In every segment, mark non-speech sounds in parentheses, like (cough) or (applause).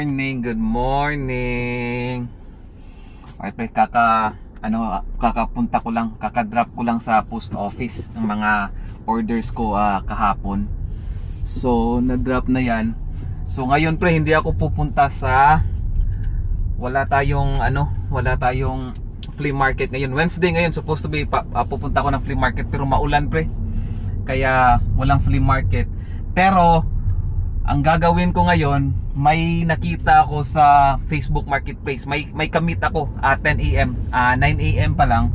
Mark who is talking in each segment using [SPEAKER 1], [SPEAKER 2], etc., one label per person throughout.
[SPEAKER 1] morning, good morning. Okay, pre, kaka ano kakapunta ko lang, kakadrop ko lang sa post office ng mga orders ko ah, kahapon. So, na-drop na 'yan. So, ngayon pre, hindi ako pupunta sa wala tayong ano, wala tayong flea market ngayon. Wednesday ngayon supposed to be ah, pupunta ako ng flea market pero maulan pre. Kaya walang flea market. Pero ang gagawin ko ngayon, may nakita ako sa Facebook Marketplace. May may kamit ako at 10 AM, ah 9 AM pa lang.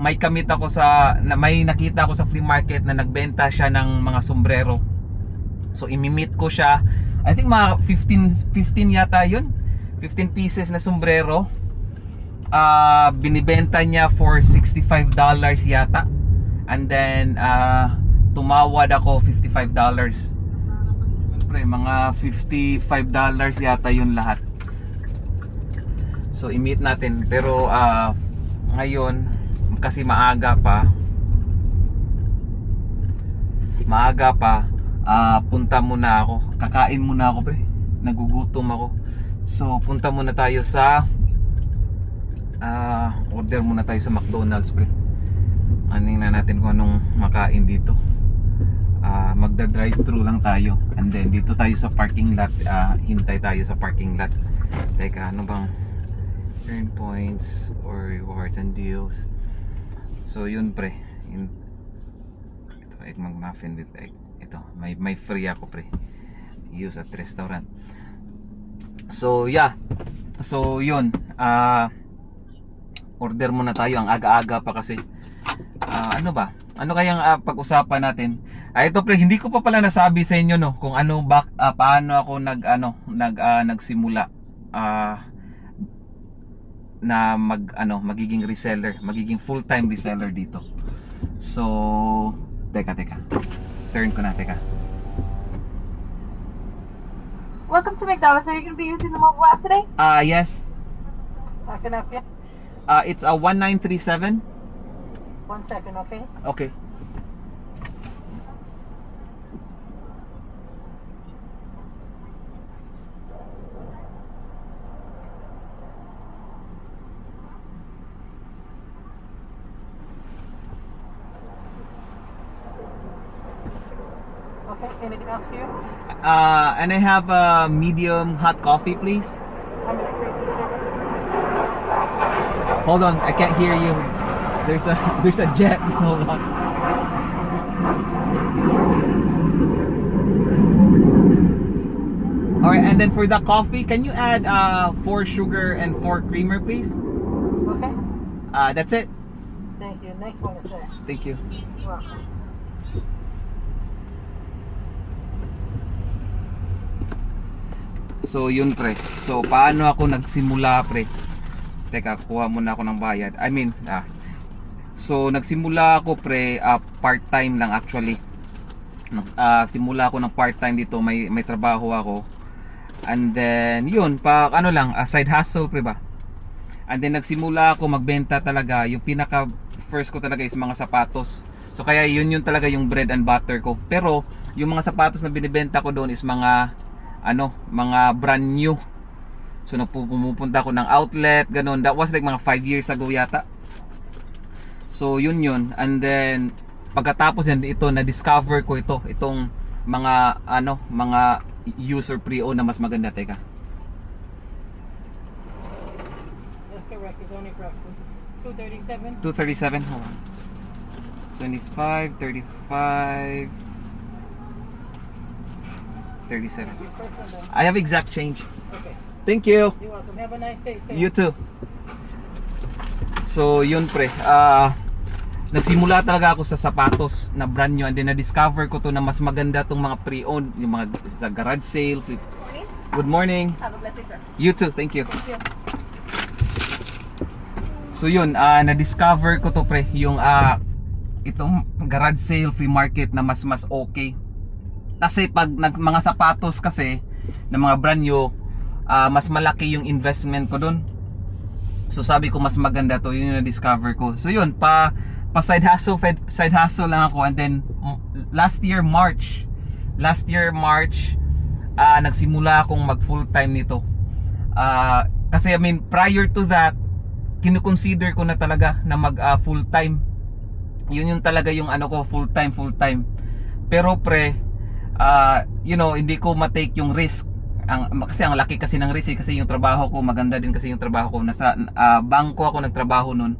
[SPEAKER 1] May kamit ako sa na, may nakita ako sa flea market na nagbenta siya ng mga sombrero. So imimit ko siya. I think mga 15 15 yata 'yun. 15 pieces na sombrero. Ah binibenta niya for 65 dollars yata. And then ah tumawad ako 55 Siyempre, mga 55 dollars yata yun lahat. So i-meet natin. Pero ah ngayon kasi maaga pa maaga pa ah punta muna ako. Kakain muna ako pre. Nagugutom ako. So punta muna tayo sa ah order muna tayo sa McDonald's pre. Aning na natin kung anong makain dito ah magda drive thru lang tayo. And then dito tayo sa parking lot. Ah hintay tayo sa parking lot. Teka ano bang earn points or rewards and deals? So yun pre. Yun, ito egg McMuffin with egg. Ito may may free ako pre. Use at restaurant. So yeah. So yun. Ah order muna tayo. Ang aga-aga pa kasi. Ah, ano ba? Ano kayang ah, pag-usapan natin? Ah, ito pre, hindi ko pa pala nasabi sa inyo no kung ano bak ah, paano ako nag ano, nag ah, nagsimula ah na mag ano, magiging reseller, magiging full-time reseller dito. So, teka teka. Turn ko na teka.
[SPEAKER 2] Welcome to McDonald's. Are you going to be using the mobile app today?
[SPEAKER 1] Ah, yes.
[SPEAKER 2] I can help you.
[SPEAKER 1] Ah, it's a 1937.
[SPEAKER 2] One second? Okay.
[SPEAKER 1] Okay. Uh, and I have a medium hot coffee, please.
[SPEAKER 2] I'm going to create the service.
[SPEAKER 1] Hold on, I can't hear you. There's a (laughs) there's a jet. (laughs) Hold on. All right, and then for the coffee, can you add uh four sugar and four creamer, please?
[SPEAKER 2] Okay.
[SPEAKER 1] Uh, that's it.
[SPEAKER 2] Thank you. Next one there.
[SPEAKER 1] Thank you. So yun pre. So paano ako nagsimula pre? Teka, kuha muna ako ng bayad. I mean, ah. So nagsimula ako pre, ah, part-time lang actually. Ah, simula ako ng part-time dito, may may trabaho ako. And then yun, pa ano lang, ah, side hustle pre ba? And then nagsimula ako magbenta talaga. Yung pinaka first ko talaga is mga sapatos. So kaya yun yun talaga yung bread and butter ko. Pero yung mga sapatos na binibenta ko doon is mga ano, mga brand new. So pumupunta ako ng outlet, ganun. That was like mga 5 years ago yata. So yun yun. And then pagkatapos yan ito na-discover ko ito, itong mga ano, mga user pre-owned na mas maganda teka.
[SPEAKER 2] That's correct. It's only breakfast. 237.
[SPEAKER 1] 237 hold on 25 35 37
[SPEAKER 2] Your first one then.
[SPEAKER 1] I have exact change
[SPEAKER 2] Okay.
[SPEAKER 1] thank you
[SPEAKER 2] You're welcome. Have a nice day. Stay
[SPEAKER 1] you too so yun pre ah nagsimula talaga ako sa sapatos na brand new and then na-discover ko to na mas maganda tong mga pre-owned yung mga sa garage sale good morning
[SPEAKER 2] Have a blessed day, sir.
[SPEAKER 1] you too thank you
[SPEAKER 2] Thank you.
[SPEAKER 1] So yun, ah na-discover ko to pre, yung ah itong garage sale free market na mas mas okay. Kasi pag nag, mga sapatos kasi na mga brand new, ah, mas malaki yung investment ko dun. So sabi ko mas maganda to, yun yung na-discover ko. So yun, pa pa side hustle, side hustle lang ako and then mm, last year March, last year March, ah nagsimula akong mag full time nito. Ah, kasi I mean, prior to that, kinukonsider ko na talaga na mag ah, full time. Yun yung talaga yung ano ko, full time, full time. Pero pre, ah, you know, hindi ko matake yung risk. Ang, kasi ang laki kasi ng risk eh, kasi yung trabaho ko, maganda din kasi yung trabaho ko. Nasa ah, bangko ako nagtrabaho nun.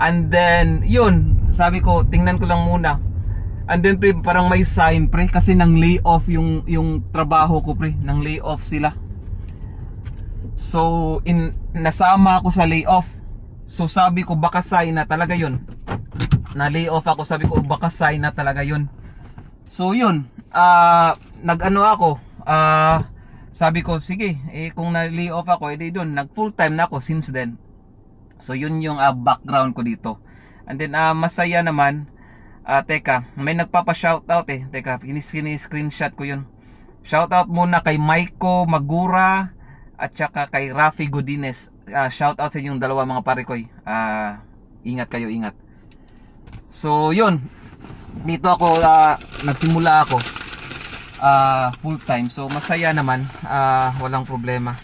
[SPEAKER 1] And then, yun, sabi ko, tingnan ko lang muna. And then pre, parang may sign pre kasi nang lay off yung yung trabaho ko pre, nang lay off sila. So, in nasama ako sa layoff. So, sabi ko baka sign na talaga 'yun. Na layoff ako, sabi ko baka sign na talaga 'yun. So, 'yun. Ah, nag-ano ako. Ah, sabi ko sige, eh kung na layoff ako, edi doon, nag full time na ako since then. So, 'yun yung ah, background ko dito. And then ah, masaya naman. Ah, teka, may nagpapa-shoutout eh. Teka, screenshot ko 'yun. Shoutout muna kay Maiko Magura at saka kay Rafi Godines. Ah, shout out sa inyong dalawa mga pare ko. Ah, ingat kayo, ingat. So, 'yun. Dito ako ah, nagsimula ako ah, full time. So, masaya naman. Ah, walang problema.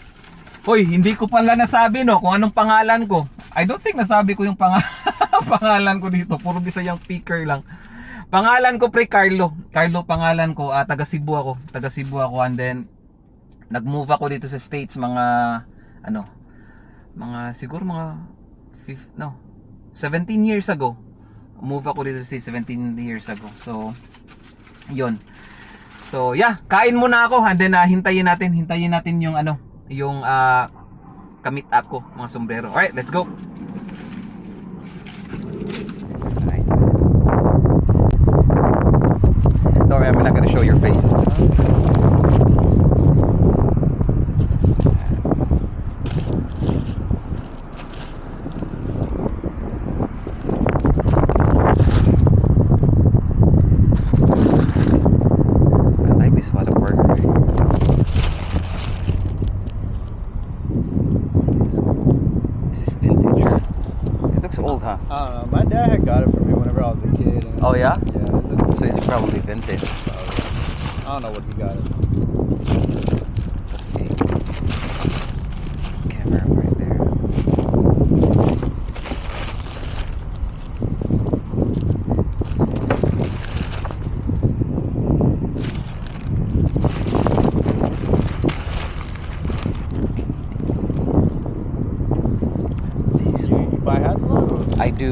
[SPEAKER 1] Hoy, hindi ko pala nasabi no kung anong pangalan ko. I don't think nasabi ko yung pang (laughs) pangalan ko dito. Puro Bisayang speaker lang. Pangalan ko pre Carlo. Carlo pangalan ko. Ah, taga Cebu ako. Taga Cebu ako and then nag-move ako dito sa States mga ano mga siguro mga fif- no 17 years ago. Move ako dito sa States 17 years ago. So yon. So yeah, kain muna ako and then ah, hintayin natin, hintayin natin yung ano, yung ah kamit up ko, mga sombrero. Alright, let's go.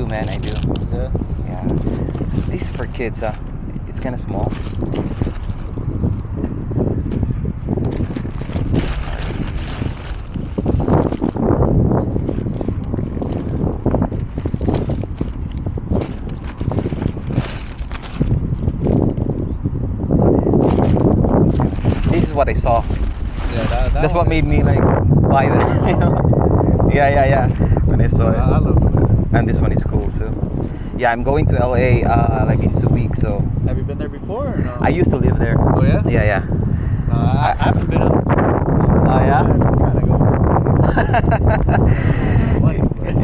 [SPEAKER 1] Man. I do.
[SPEAKER 3] Yeah.
[SPEAKER 1] Yeah. This is for kids, huh? It's kind of small. This is- what I saw.
[SPEAKER 3] Yeah. That, that
[SPEAKER 1] That's what made me like buy this. (laughs) You know? Yeah, yeah, yeah. When I saw
[SPEAKER 3] I,
[SPEAKER 1] it.
[SPEAKER 3] I it.
[SPEAKER 1] And this one is cool too. Yeah, I'm going to LA uh, like in two weeks, so
[SPEAKER 3] Have you been there before or no?
[SPEAKER 1] I used to live there.
[SPEAKER 3] Oh yeah.
[SPEAKER 1] Yeah, yeah.
[SPEAKER 3] No, I, I haven't been up there.
[SPEAKER 1] Oh, yeah?
[SPEAKER 3] I'm trying to go. (laughs)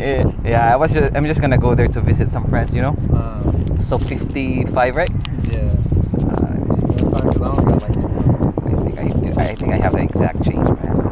[SPEAKER 1] Yeah, yeah, I was just, I'm just gonna go there to visit some friends, you know.
[SPEAKER 3] Uh,
[SPEAKER 1] So 55, right?
[SPEAKER 3] yeah.
[SPEAKER 1] Uh, let me see.
[SPEAKER 3] Yeah, fine, 'cause I only got like two.
[SPEAKER 1] I think I, I think I have the exact change, man.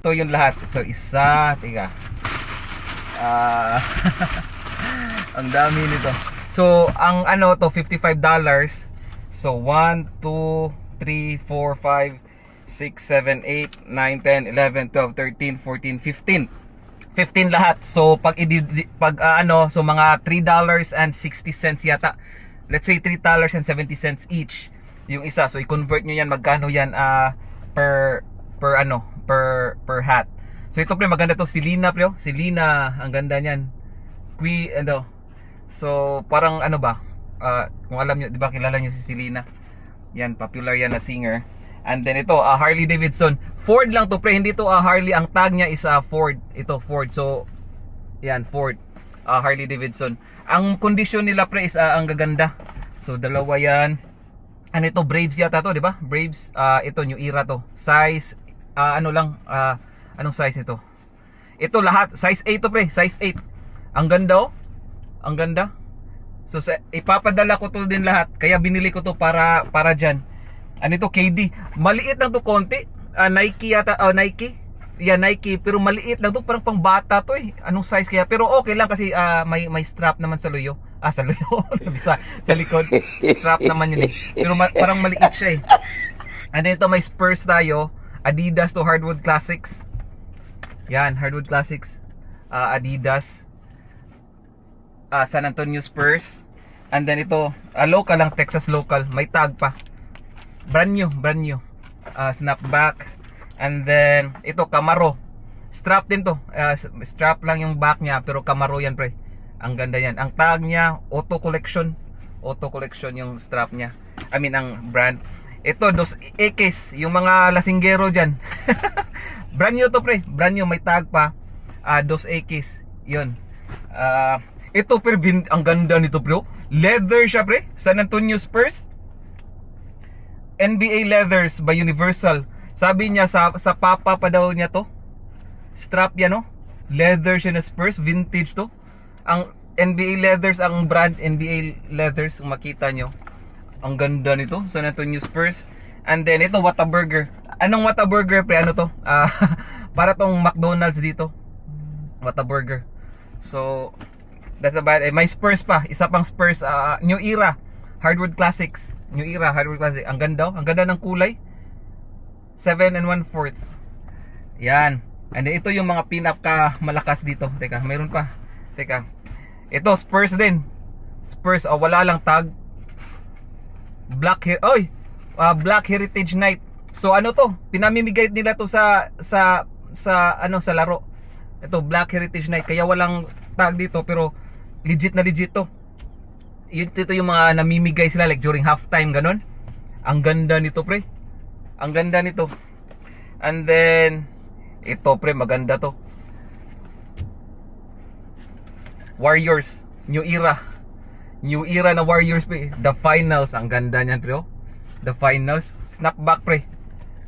[SPEAKER 1] Ito yung lahat. So, isa, teka. Ah, (laughs) ang dami nito. So, ang ano to, $55. So, 1, 2, 3, 4, 5, 6, 7, 8, 9, 10, 11, 12, 13, 14, 15. 15 lahat. So pag pag ah, ano, so mga $3 and 60 cents yata. Let's say $3 and 70 cents each yung isa. So i-convert nyo yan magkano yan ah, per per ano, per per hat. So ito pre maganda to si Lina pre, oh. si Lina, ang ganda niyan. Qui ano. So parang ano ba? ah, kung alam niyo, 'di ba kilala niyo si Selena? Yan, popular yan na singer. And then ito, ah, Harley Davidson. Ford lang to pre, hindi to ah, Harley. Ang tag niya is ah, Ford. Ito, Ford. So, yan, Ford. Ah, Harley Davidson. Ang kondisyon nila pre is ah, ang gaganda. So, dalawa yan. Ano ito, Braves yata to, di ba? Braves. Ah, ito, New Era to. Size, ah, ano lang, ah, anong size nito? Ito lahat, size 8 to pre, size 8. Ang ganda oh. Ang ganda. So sa, ipapadala ko to din lahat. Kaya binili ko to para para diyan. Ano ito KD? Maliit lang to konti. Ah, Nike yata, oh Nike. Yeah, Nike, pero maliit lang to, parang pang bata to eh. Anong size kaya? Pero okay lang kasi ah, may may strap naman sa luyo. Ah, sa luyo. (laughs) sa, sa likod. Strap naman yun eh. Pero ma- parang maliit siya eh. And then ito may Spurs tayo. Adidas to Hardwood Classics. Yan, Hardwood Classics. Ah, Adidas. Ah, San Antonio Spurs. And then ito, ah, local lang, Texas local. May tag pa. Brand new, brand new. Ah, snapback. And then, ito, Camaro. Strap din to. S- strap lang yung back niya, pero Camaro yan, pre. Ang ganda yan. Ang tag niya, Auto Collection. Auto Collection yung strap niya. I mean, ang brand. Ito, dos X, yung mga lasinggero dyan. (laughs) brand new to, pre. Brand new, may tag pa. Ah, dos X. Yun. Ah, ito, pre, bin, ang ganda nito, bro. Leather siya, pre. San Antonio Spurs. NBA Leathers by Universal. Sabi niya sa sa papa pa daw niya to. Strap yan no. Leather siya na Spurs, vintage to. Ang NBA Leathers ang brand NBA Leathers makita nyo. Ang ganda nito, San Antonio Spurs. And then ito Whataburger. Anong Whataburger pre? Ano to? Ah, (laughs) para tong McDonald's dito. Whataburger. So that's about it. May Spurs pa, isa pang Spurs ah, New Era Hardwood Classics. New Era Hardwood Classics. Ang ganda, oh. ang ganda ng kulay. 7 and 1 fourth. Yan. And then, ito yung mga pinaka malakas dito. Teka, mayroon pa. Teka. Ito, Spurs din. Spurs, oh, wala lang tag. Black Her Oy! Ah, Black Heritage Night. So ano to? Pinamimigay nila to sa sa sa ano sa laro. Ito Black Heritage Night kaya walang tag dito pero legit na legit to. Yun dito yung mga namimigay sila like during halftime ganun. Ang ganda nito pre. Ang ganda nito. And then ito pre maganda to. Warriors, New Era. New Era na Warriors pre. The Finals, ang ganda niyan pre. oh. The Finals, snapback pre.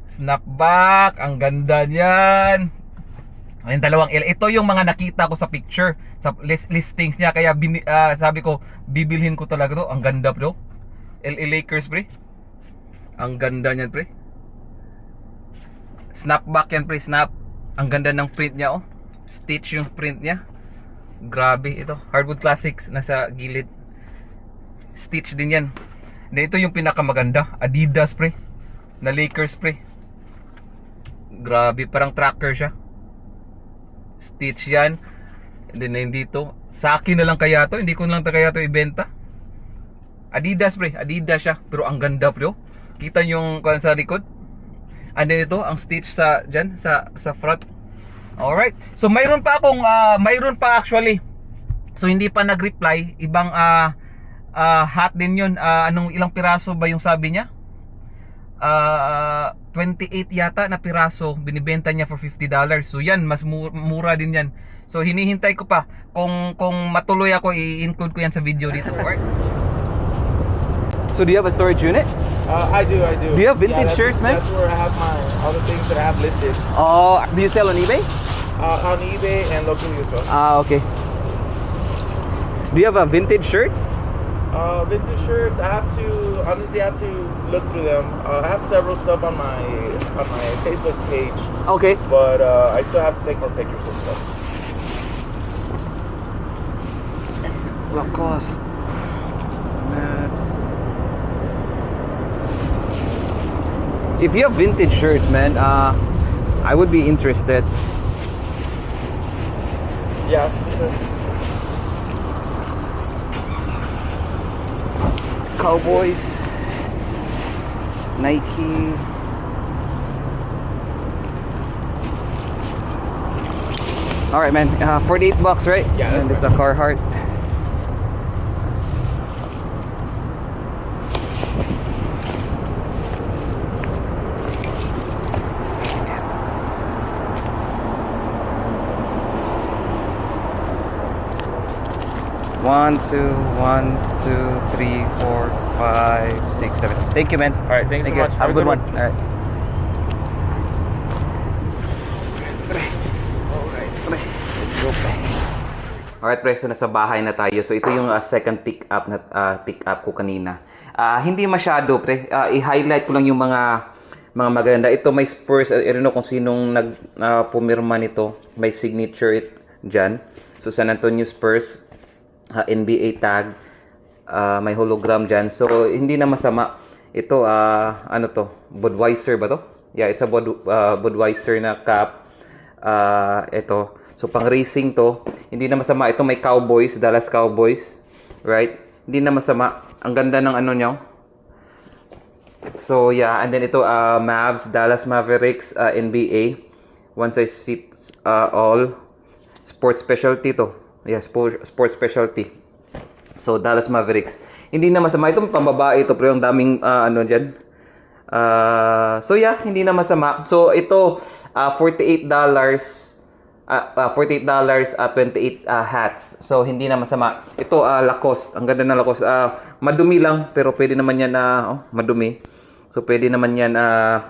[SPEAKER 1] Snapback, ang ganda niyan. Ayun dalawang L. Ito yung mga nakita ko sa picture, sa list, listings niya kaya bini, ah, sabi ko bibilhin ko talaga to. Ang ganda bro. LA Lakers pre. Ang ganda niyan pre. Snapback yan pre, snap. Ang ganda ng print niya oh. Stitch yung print niya. Grabe ito. Hardwood Classics nasa gilid. Stitch din yan. Na ito yung pinakamaganda. Adidas pre. Na Lakers pre. Grabe, parang tracker siya. Stitch yan. And then dito. Sa akin na lang kaya to. Hindi ko na lang kaya to ibenta. Adidas pre. Adidas siya. Pero ang ganda pre. oh. Kita yung kuwan sa likod. And then ito, ang stitch sa dyan, sa, sa front. Alright. So mayroon pa akong, ah, mayroon pa actually. So hindi pa nag-reply. Ibang ah ah, hat din yun. Ah, anong ilang piraso ba yung sabi niya? Ah, 28 yata na piraso. Binibenta niya for $50. So yan, mas mu- mura din yan. So hinihintay ko pa. Kung, kung matuloy ako, i-include ko yan sa video dito. (laughs) Alright. So do you have a storage unit?
[SPEAKER 4] Uh, I do, I do.
[SPEAKER 1] Do you have vintage
[SPEAKER 4] that's-
[SPEAKER 1] shirts, man?
[SPEAKER 4] That's where I have my all the things that I have listed
[SPEAKER 1] Oh, do you sell on eBay?
[SPEAKER 4] uh, on eBay and locally as well.
[SPEAKER 1] Ah, okay. Do you have a vintage shirts?
[SPEAKER 4] Uh, vintage shirts. I have to honestly, I have to look through them. Uh, I have several stuff on my on my Facebook page,
[SPEAKER 1] Okay.
[SPEAKER 4] but uh, I still have to take more pictures and stuff.
[SPEAKER 1] Lacoste. If you have vintage shirts, man, uh, I would be interested.
[SPEAKER 4] Yeah.
[SPEAKER 1] Cowboys, Nike. All right, man. Uh, 48 bucks, right?
[SPEAKER 4] Yeah,
[SPEAKER 1] And this is the Carhartt. One, two, one, two, three, four, five, six, seven. Thank you, man.
[SPEAKER 4] All right, thanks
[SPEAKER 1] Thank
[SPEAKER 4] so
[SPEAKER 1] you.
[SPEAKER 4] much.
[SPEAKER 1] Have a good one. All right. Alright, pre, so nasa bahay na tayo. So ito yung uh, second pick up na uh, pick up ko kanina. Ah, hindi masyado, pre. Ah, i-highlight ko lang yung mga mga maganda. Ito may Spurs, I don't know kung sinong nag ah, pumirma nito. May signature it diyan. So San Antonio Spurs ah, NBA tag. Ah, may hologram diyan. So hindi na masama. Ito ah, ano to? Budweiser ba to? Yeah, it's a Bud, ah, Budweiser na cup. Ah, ito. So pang racing to, hindi na masama. Ito may Cowboys, Dallas Cowboys, right? Hindi na masama. Ang ganda ng ano niyo. So yeah, and then ito uh, Mavs, Dallas Mavericks, uh, NBA. One size fits uh, all. Sports specialty to. Yeah, sport, sports specialty. So Dallas Mavericks. Hindi na masama ito pambabae ito, pero ang daming uh, ano diyan. Uh, so yeah, hindi na masama. So ito uh, $48 uh, uh, $48 at 28 uh, hats. So hindi na masama. Ito uh, Lacoste. Ang ganda ng Lacoste. Uh, madumi lang pero pwede naman yan na oh, madumi. So pwede naman yan uh,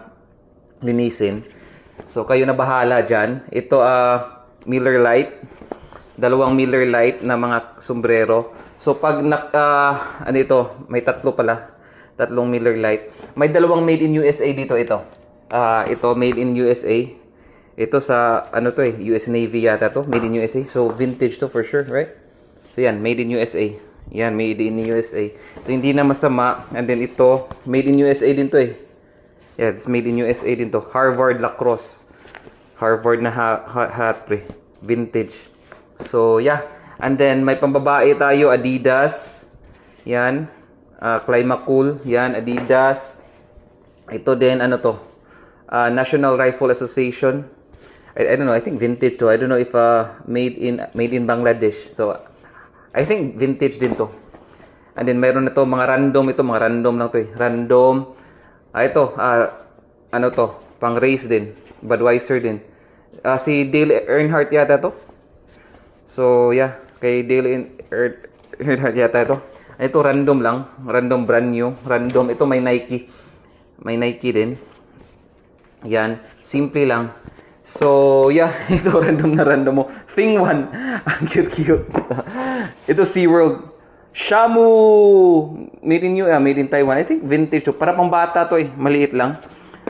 [SPEAKER 1] linisin. So kayo na bahala diyan. Ito uh, Miller Lite. Dalawang Miller Lite na mga sombrero. So pag nak uh, ano ito, may tatlo pala. Tatlong Miller Lite. May dalawang made in USA dito ito. Ah, ito made in USA. Ito sa ano to eh, US Navy yata to, made in USA. So vintage to for sure, right? So yan, made in USA. Yan, made in USA. So hindi na masama. And then ito, made in USA din to eh. Yeah, it's made in USA din to. Harvard lacrosse. Harvard na ha- ha- hat pre. Vintage. So yeah. And then may pambabae tayo, Adidas. Yan. Uh, Climacool. Yan, Adidas. Ito din, ano to? Uh, National Rifle Association. I, I don't know, I think vintage to. I don't know if uh, made in made in Bangladesh. So, I think vintage din to. And then mayroon na to, mga random ito, mga random lang to eh. Random. Ah, ito, ah, ano to, pang race din. Budweiser din. Ah, si Dale Earnhardt yata to. So, yeah, kay Dale Earn- Earnhardt yata ito. Ito random lang, random brand new, random. Ito may Nike. May Nike din. Yan, simple lang. So, yeah, (laughs) ito random na random mo. Thing 1, (laughs) ang cute-cute. (laughs) ito SeaWorld. Shamu! Made in, uh, made in Taiwan. I think vintage. Para pang bata to eh. Maliit lang.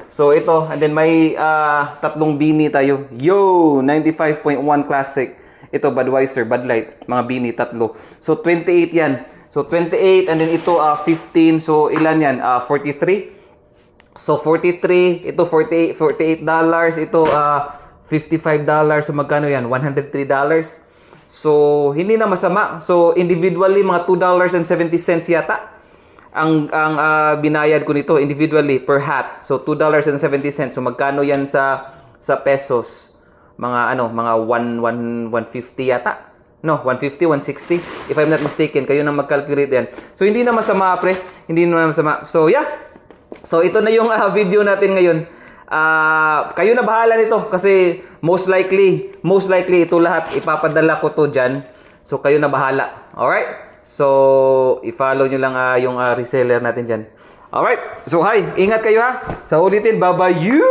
[SPEAKER 1] So, ito. And then may ah, tatlong bini tayo. Yo! 95.1 Classic. Ito, Budweiser, Bud Light. Mga bini, tatlo. So, 28 yan. So, 28. And then ito, ah, 15. So, ilan yan? Ah, 43. So 43, ito 48 48 dollars, ito ah 55 dollars. So magkano 'yan? 103 dollars. So hindi na masama. So individually mga 2 dollars and 70 cents yata ang ang ah, binayad ko nito individually per hat. So 2 dollars and 70 cents. So magkano 'yan sa sa pesos? Mga ano, mga 1 1 150 yata. No, 150, 160. If I'm not mistaken, kayo na mag-calculate yan. So, hindi na masama, pre. Hindi na masama. So, yeah. So ito na yung ah, video natin ngayon. Ah, kayo na bahala nito kasi most likely, most likely ito lahat ipapadala ko to diyan. So kayo na bahala. All right? So i-follow niyo lang ah, yung ah, reseller natin diyan. All right? So hi, ingat kayo ha. Sa ulitin, bye-bye you.